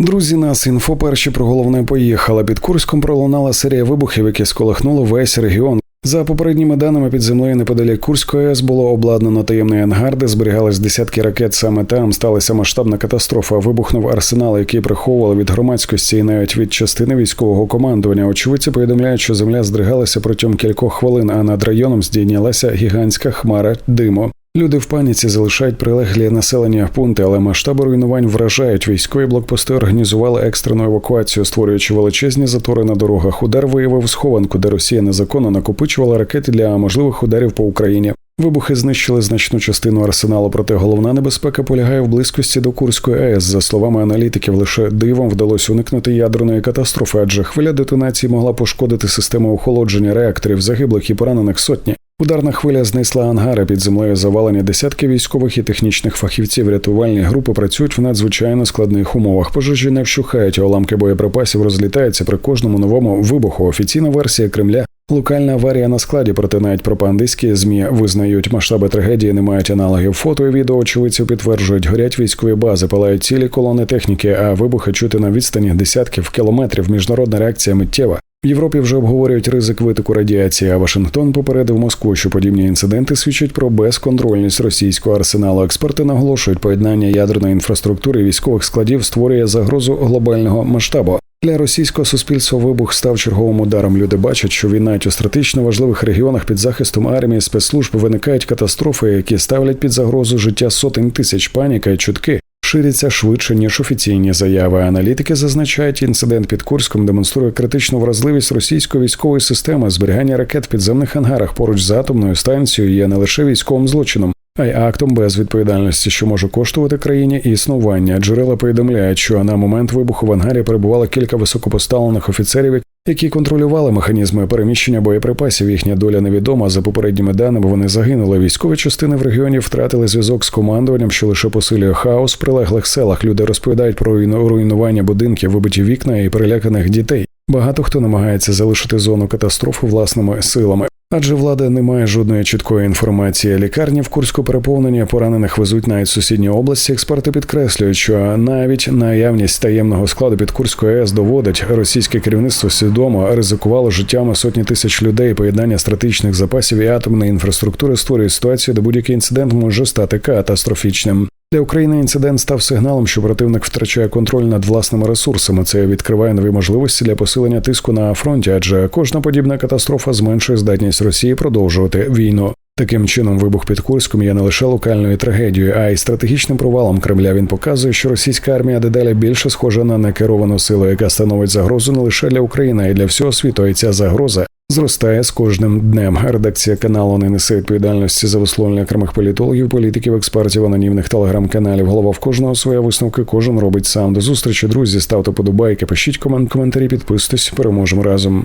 Друзі, нас інфо перші про головне поїхала. Під Курськом пролунала серія вибухів, які сколихнули весь регіон. За попередніми даними під землею неподалік Курської АЕС було обладнано таємний ангар, де зберігались десятки ракет. Саме там сталася масштабна катастрофа. Вибухнув арсенал, який приховували від громадськості і навіть від частини військового командування. Очевидці повідомляють, що земля здригалася протягом кількох хвилин, а над районом здійнялася гігантська хмара диму. Люди в паніці залишають прилеглі населення пункти, але масштаби руйнувань вражають. Військові блокпости організували екстрену евакуацію, створюючи величезні затори на дорогах. Удар виявив схованку, де Росія незаконно накопичувала ракети для можливих ударів по Україні. Вибухи знищили значну частину арсеналу, проте головна небезпека полягає в близькості до Курської АЕС. За словами аналітиків, лише дивом вдалося уникнути ядерної катастрофи, адже хвиля детонації могла пошкодити систему охолодження реакторів, загиблих і поранених сотні. Ударна хвиля знесла ангари під землею завалені десятки військових і технічних фахівців. Рятувальні групи працюють в надзвичайно складних умовах. Пожежі не вщухають, а уламки боєприпасів розлітаються при кожному новому вибуху. Офіційна версія Кремля. Локальна аварія на складі, проте навіть пропагандистські змі визнають масштаби трагедії, не мають аналогів. Фото і відео очевидців підтверджують, горять військові бази, палають цілі колони техніки, а вибухи чути на відстані десятків кілометрів. Міжнародна реакція миттєва. В Європі вже обговорюють ризик витоку радіації. А Вашингтон попередив Москву, що подібні інциденти свідчать про безконтрольність російського арсеналу. Експерти наголошують, поєднання ядерної інфраструктури і військових складів створює загрозу глобального масштабу. Для російського суспільства вибух став черговим ударом. Люди бачать, що навіть у стратегічно важливих регіонах під захистом армії спецслужб виникають катастрофи, які ставлять під загрозу життя сотень тисяч паніка і чутки. Ширяться швидше ніж офіційні заяви. Аналітики зазначають, інцидент під Курськом демонструє критичну вразливість російської військової системи. Зберігання ракет в підземних ангарах поруч з атомною станцією є не лише військовим злочином, а й актом безвідповідальності, що може коштувати країні існування. Джерела повідомляють, що на момент вибуху в ангарі перебувало кілька високопоставлених офіцерів, які контролювали механізми переміщення боєприпасів. Їхня доля невідома. За попередніми даними вони загинули. Військові частини в регіоні втратили зв'язок з командуванням, що лише посилює хаос в прилеглих селах. Люди розповідають про руйнування будинків, вибиті вікна і переляканих дітей. Багато хто намагається залишити зону катастрофи власними силами. Адже влада не має жодної чіткої інформації. Лікарні в Курську переповнені поранених везуть навіть сусідні області. Експерти підкреслюють, що навіть наявність таємного складу під Курською АЕС доводить російське керівництво свідомо ризикувало життями сотні тисяч людей. Поєднання стратегічних запасів і атомної інфраструктури створює ситуацію, де будь-який інцидент може стати катастрофічним. Для України інцидент став сигналом, що противник втрачає контроль над власними ресурсами. Це відкриває нові можливості для посилення тиску на фронті, адже кожна подібна катастрофа зменшує здатність Росії продовжувати війну. Таким чином, вибух під Курськом є не лише локальною трагедією, а й стратегічним провалом Кремля. Він показує, що російська армія дедалі більше схожа на некеровану силу, яка становить загрозу не лише для України, а й для всього світу. І ця загроза зростає з кожним днем. Редакція каналу не несе відповідальності за висловлення окремих політологів, політиків, експертів, анонімних телеграм-каналів. Голова в кожного своя висновки. Кожен робить сам. До зустрічі, друзі. Ставте подобайки, пишіть комент, коментарі, підписуйтесь. Переможемо разом.